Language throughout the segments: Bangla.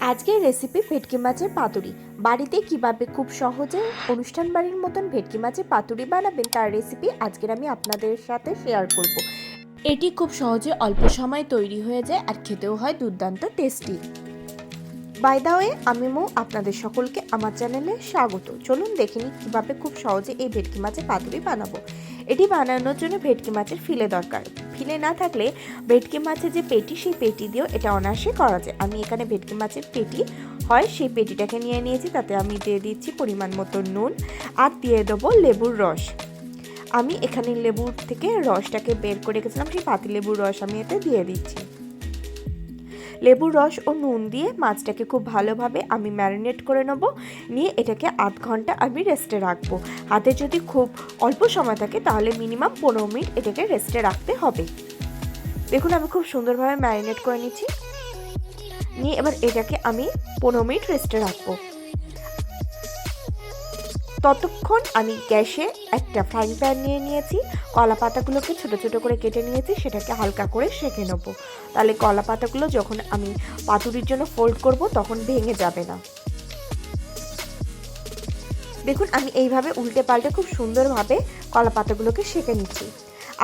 আজকের রেসিপি ভেটকি মাছের পাতুরি। বাড়িতে কীভাবে খুব সহজে অনুষ্ঠান বাড়ির মতন ভেটকি মাছের পাতুরি বানাবেন তার রেসিপি আজকের আমি আপনাদের সাথে শেয়ার করব। এটি খুব সহজে অল্প সময় তৈরি হয়ে যায় আর খেতেও হয় দুর্দান্ত টেস্টি বাই দা ওয়ে আমি মো আপনাদের সকলকে আমার চ্যানেলে স্বাগত। চলুন দেখে নিই কীভাবে খুব সহজে এই ভেটকি মাছের পাতুরি বানাবো। এটি বানানোর জন্য ভেটকি মাছের ফিলে দরকার। ফিলে না থাকলে ভেটকি মাছের যে পেটি, সেই পেটি দিয়েও এটা অনায়াসে করা যায়। আমি এখানে ভেটকি মাছের পেটি হয়, সেই পেটিটাকে নিয়ে নিয়েছি, তাতে আমি দিয়ে দিচ্ছি পরিমাণ মতো নুন আর দিয়ে দেবো লেবুর রস। আমি এখানে লেবুর থেকে রসটাকে বের করে রেখেছিলাম, সেই পাতি লেবুর রস আমি এতে দিয়ে দিচ্ছি। লেবুর রস ও নুন দিয়ে মাছটাকে খুব ভালোভাবে আমি ম্যারিনেট করে নেব। নিয়ে এটাকে আধ ঘণ্টা আমি রেস্টে রাখব। হাতে যদি খুব অল্প সময় থাকে তাহলে মিনিমাম পনেরো মিনিট এটাকে রেস্টে রাখতে হবে। দেখুন, আমি খুব সুন্দরভাবে ম্যারিনেট করে নিচ্ছি। নিয়ে এবার এটাকে আমি পনেরো মিনিট রেস্টে রাখব। ততক্ষণ আমি গ্যাসে একটা ফ্রাইং প্যান নিয়ে নিয়েছি। কলা পাতাগুলোকে ছোটো ছোটো করে কেটে নিয়েছি, সেটাকে হালকা করে সেঁকে নেব। তাহলে কলা পাতাগুলো যখন আমি পাতুরির জন্য ফোল্ড করব, তখন ভেঙে যাবে না। দেখুন, আমি এইভাবে উল্টে পাল্টে খুব সুন্দরভাবে কলা পাতাগুলোকে সেঁকে নিচ্ছি।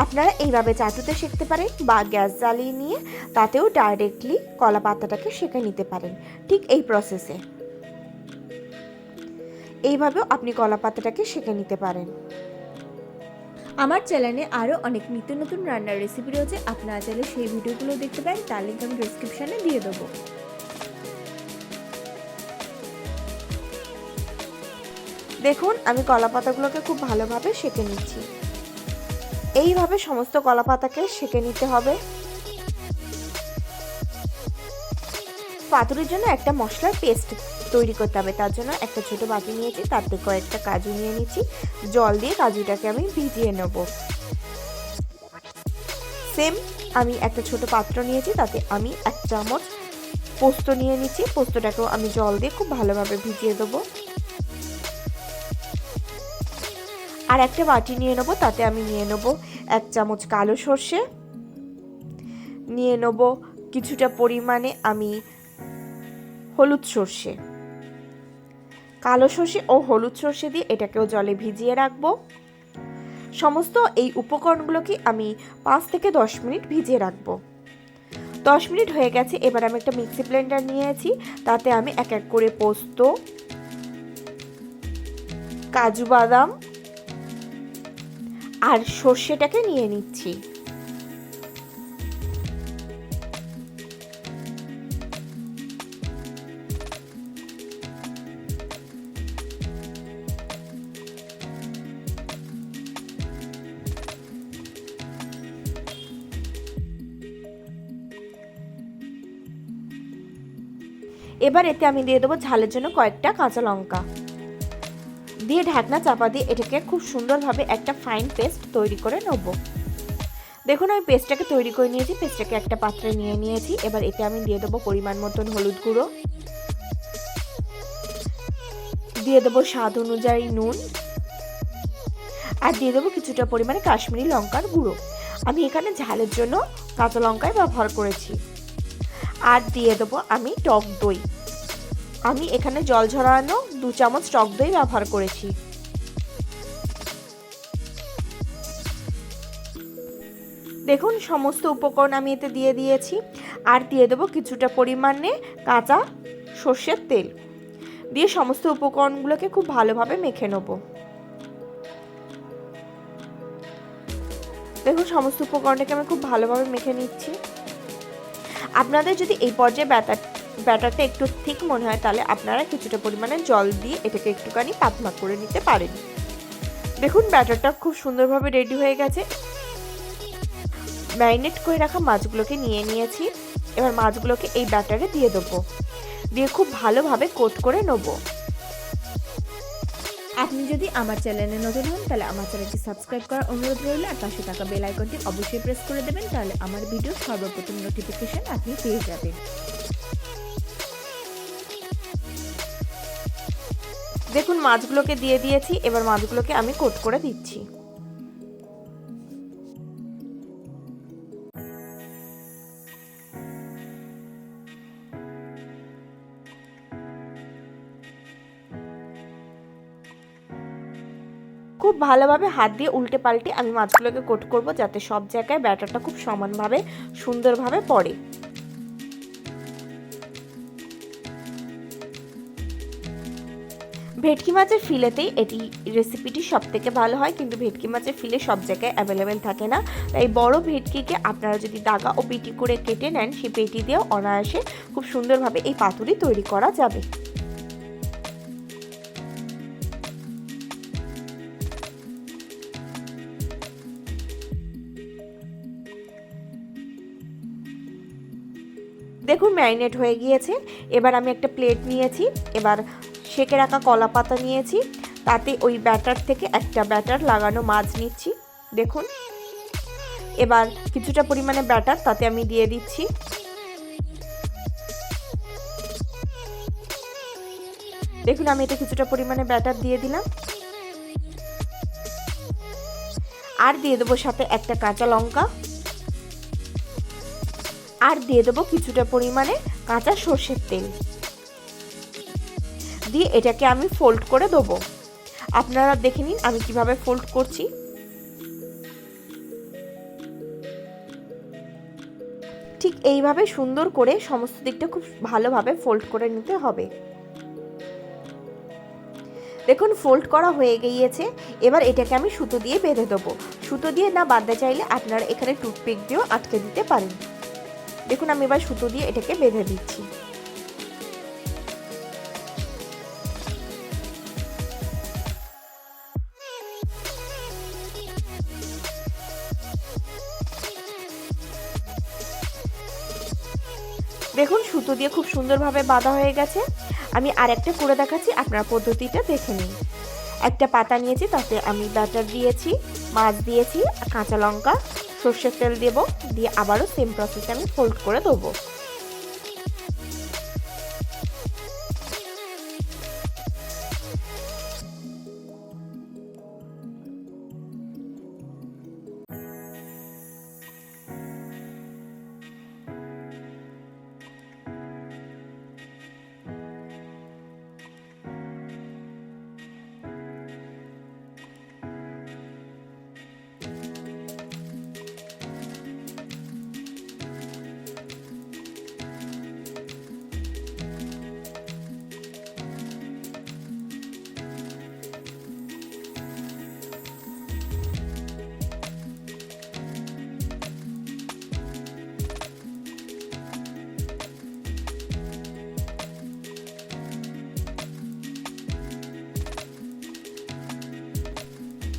আপনারা এইভাবে চাটুতে সেঁকতে পারেন বা গ্যাস জ্বালিয়ে নিয়ে তাতেও ডাইরেক্টলি কলা পাতাটাকে সেঁকে নিতে পারেন। ঠিক এই প্রসেসে এইভাবেও আপনি কলা পাতাটাকে সেঁকে নিতে পারেন। আমার চ্যানেলে আরও অনেক নিত্য নতুন রান্নার রেসিপি রয়েছে। আপনারা চাইলে সেই ভিডিওগুলো দেখতে পারেন। তার লিঙ্ক আমি ডিসক্রিপশানে দিয়ে দেবো। দেখুন আমি কলা পাতাগুলোকে খুব ভালোভাবে সেঁকে নিচ্ছি। এইভাবে সমস্ত কলা পাতাকে সেঁকে নিতে হবে। পাতুরির জন্য একটা মশলার পেস্ট তৈরি করতে হবে। তার জন্য একটা ছোট বাটি নিয়েছি, তাতে কয়েকটা কাজু নিয়ে নিচ্ছি। জল দিয়ে কাজুটাকে আমি ভিজিয়ে নেব। সেম আমি একটা ছোট পাত্র নিয়েছি, তাতে আমি এক চামচ পোস্ত নিয়ে নিচ্ছি। পোস্তটাকেও আমি জল দিয়ে খুব ভালোভাবে ভিজিয়ে দেবো। আর একটা বাটি নিয়ে নেব, তাতে আমি নিয়ে নেব এক চামচ কালো সর্ষে। নিয়ে নেব কিছুটা পরিমাণে আমি হলুদ সর্ষে। কালো সর্ষে ও হলুদ সর্ষে দিয়ে এটাকেও জলে ভিজিয়ে রাখব। সমস্ত এই উপকরণগুলোকে আমি পাঁচ থেকে দশ মিনিট ভিজিয়ে রাখব। দশ মিনিট হয়ে গেছে, এবার আমি একটা মিক্সি ব্লেন্ডার নিয়েছি, তাতে আমি এক এক করে পোস্ত, কাজু বাদাম আর সর্ষেটাকে নিয়ে নিচ্ছি। এবার এতে আমি দিয়ে দেবো ঝালের জন্য কয়েকটা কাঁচা লঙ্কা। দিয়ে ঢাকনা চাপা দিয়ে এটাকে খুব সুন্দরভাবে একটা ফাইন পেস্ট তৈরি করে নেব। দেখুন, আমি পেস্টটাকে তৈরি করে নিয়েছি পেস্টটাকে একটা পাত্রে নিয়ে নিয়েছি। এবার এতে আমি দিয়ে দেবো পরিমাণ মতন হলুদ গুঁড়ো। দিয়ে দেবো স্বাদ অনুযায়ী নুন। আর দিয়ে দেবো কিছুটা পরিমাণে কাশ্মীরি লঙ্কার গুঁড়ো। আমি এখানে ঝালের জন্য কাঁচা লঙ্কায় ব্যবহার করেছি। আর দিয়ে দেবো আমি টক দই। আমি এখানে জল ঝরানো দু চামচ টক দই ব্যবহার করেছি। দেখুন, সমস্ত উপকরণ আমি এতে দিয়ে দিয়েছি। আর দিয়ে দেবো কিছুটা পরিমাণে কাঁচা সর্ষের তেল। দিয়ে সমস্ত উপকরণগুলোকে খুব ভালোভাবে মেখে নেব। দেখুন, সমস্ত উপকরণটাকে আমি খুব ভালোভাবে মেখে নিচ্ছি। আপনাদের যদি এই পর্যায়ে ব্যাটার, ব্যাটারটা একটু ঠিক মনে হয়, তাহলে আপনারা কিছুটা পরিমাণে জল দিয়ে এটাকে একটুখানি পাতলা করে নিতে পারেন। দেখুন, ব্যাটারটা খুব সুন্দরভাবে রেডি হয়ে গেছে। ম্যারিনেট করে রাখা মাছগুলোকে নিয়ে নিয়েছি। এবার মাছগুলোকে এই ব্যাটারে দিয়ে দেবো। দিয়ে খুব ভালোভাবে কোট করে নেব। আপনি যদি আমার চ্যানেলে নতুন হন, তাহলে আমার চ্যানেলটি সাবস্ক্রাইব করার অনুরোধ রইল। আর পাশে থাকা বেল আইকনটি অবশ্যই প্রেস করে দেবেন, তাহলে আমার ভিডিও সর্বপ্রথম নোটিফিকেশন আপনি পেয়ে যাবেন। দেখুন, মাছগুলোকে দিয়ে দিয়েছি, এবার মাছগুলোকে আমি কোট করে দিচ্ছি। ভালোভাবে হাত দিয়ে উল্টে পাল্টে আমি মাছগুলোকে কোট করব যাতে সব জায়গায় ব্যাটারটা খুব সমানভাবে, সুন্দরভাবে পড়ে। ভেটকি মাছের ফিলেতেই এটি রেসিপিটি সব থেকে ভালো হয়, কিন্তু ভেটকি মাছের ফিলে সব জায়গায় অ্যাভেলেবেল থাকে না। তাই বড় ভেটকিকে আপনারা যদি দাগা ও পেটি করে কেটে নেন সেই পেটি দিয়েও অনায়াসে খুব সুন্দরভাবে এই পাতুরি তৈরি করা যাবে। দেখুন ম্যারিনেট হয়ে গিয়েছে। এবার আমি একটা প্লেট নিয়েছি। এবার সেকে রাখা কলা পাতা নিয়েছি। তাতে ওই ব্যাটার থেকে একটা ব্যাটার লাগানো মাছ নিচ্ছি। দেখুন। এবার কিছুটা পরিমাণে ব্যাটার তাতে আমি দিয়ে দিচ্ছি। দেখুন, আমি এটা কিছুটা পরিমাণে ব্যাটার দিয়ে দিলাম। আর দিয়ে দেবো সাথে একটা কাঁচা লঙ্কা। আর দিয়ে দেবো কিছুটা পরিমাণে কাঁচা সর্ষের তেল। দিয়ে এটাকে আমি ফোল্ড করে দেবো। আপনারা দেখে নিন আমি কীভাবে ফোল্ড করছি। ঠিক এইভাবে সুন্দর করে সমস্ত দিকটা খুব ভালোভাবে ফোল্ড করে নিতে হবে। দেখুন ফোল্ড করা হয়ে গিয়েছে। এবার এটাকে আমি সুতো দিয়ে বেঁধে দেবো। সুতো দিয়ে না বাঁধতে চাইলে আপনারা এখানে টুথপিক দিয়েও আটকে দিতে পারেন। দেখুন, আমি এবার সুতো দিয়ে এটাকে বেঁধে দিচ্ছি। দেখুন, সুতো দিয়ে খুব সুন্দরভাবে বাঁধা হয়ে গেছে। আমি আর একটা করে দেখাচ্ছি, আপনার পদ্ধতিটা দেখে নিন। একটা পাতা নিয়েছি, তাতে আমি ব্যাটার দিয়েছি, মাছ দিয়েছি, কাঁচা লঙ্কা সর্ষের তেল দেবো দিয়ে আবারও সেম প্রসেসে আমি ফোল্ড করে দেবো।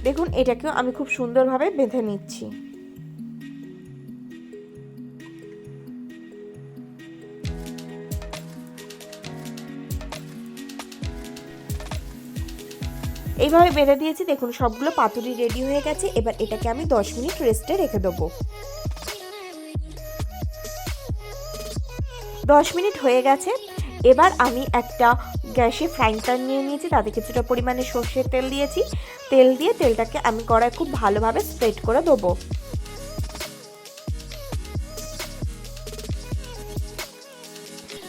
দেখুন, এটাকেও আমি খুব সুন্দরভাবে বেঁধে নিচ্ছি। এইভাবে বেঁধে দিয়েছি, দেখুন, সবগুলো পাতুরি রেডি হয়ে গেছে। এবার এটাকে আমি দশ মিনিট রেস্টে রেখে দেবো। দশ মিনিট হয়ে গেছে। এবার আমি একটা গ্যাসে ফ্রাইং প্যান নিয়ে নিয়েছি, তাতে কিছুটা পরিমাণে সর্ষের তেল দিয়েছি। তেল দিয়ে তেলটাকে আমি কড়ায় খুব ভালোভাবে স্প্রেড করে দেবো।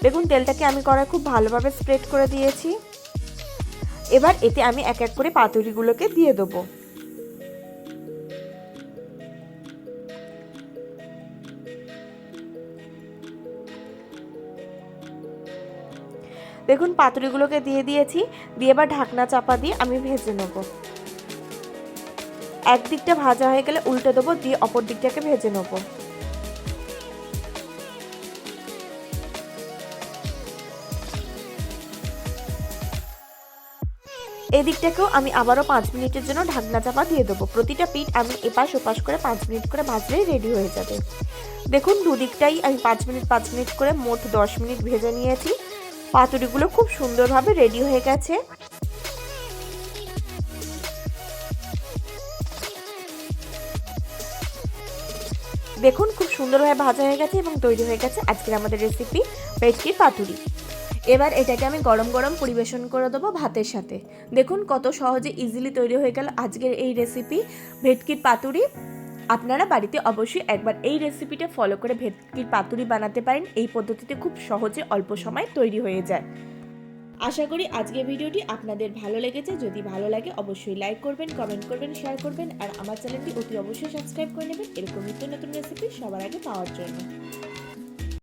দেখুন, তেলটাকে আমি কড়ায় খুব ভালোভাবে স্প্রেড করে দিয়েছি। এবার এতে আমি এক এক করে পাতুরিগুলোকে দিয়ে দেবো। দেখুন, পাতুরিগুলোকে দিয়ে দিয়েছি। দিয়ে এবার ঢাকনা চাপা দিয়ে আমি ভেজে নেব। একদিকটা ভাজা হয়ে গেলে উল্টে দেবো, দিয়ে অপর দিকটাকে ভেজে নেব। এই দিকটাকেও আমি আবারও পাঁচ মিনিটের জন্য ঢাকনা চাপা দিয়ে দেবো। প্রতিটা পিঠ আমি এপাশ ওপাশ করে পাঁচ মিনিট করে ভাজলেই রেডি হয়ে যাবে। দেখুন, দুদিকটাই আমি পাঁচ মিনিট পাঁচ মিনিট করে মোট দশ মিনিট ভেজে নিয়েছি। পাতুরিগুলো খুব সুন্দরভাবে রেডি হয়ে গেছে। দেখুন, খুব সুন্দরভাবে ভাজা হয়ে গেছে এবং তৈরি হয়ে গেছে আজকের আমাদের রেসিপি ভেটকির পাতুরি। এবার এটাকে আমি গরম গরম পরিবেশন করে দেবো ভাতের সাথে। দেখুন, কত সহজে ইজিলি তৈরি হয়ে গেল আজকের এই রেসিপি ভেটকির পাতুরি। আপনারা বাড়িতে অবশ্যই একবার এই রেসিপিটা ফলো করে ভেটকির পাতুরি বানাতে পারেন। এই পদ্ধতিতে খুব সহজে অল্প সময় তৈরি হয়ে যায়। আশা করি আজকে ভিডিওটি আপনাদের ভালো লেগেছে। যদি ভালো লাগে, অবশ্যই লাইক করবেন কমেন্ট করবেন শেয়ার করবেন, আর আমার চ্যানেলটি অতি অবশ্যই সাবস্ক্রাইব করে নেবেন। এরকম নিত্য নতুন রেসিপি সবার আগে পাওয়ার জন্য।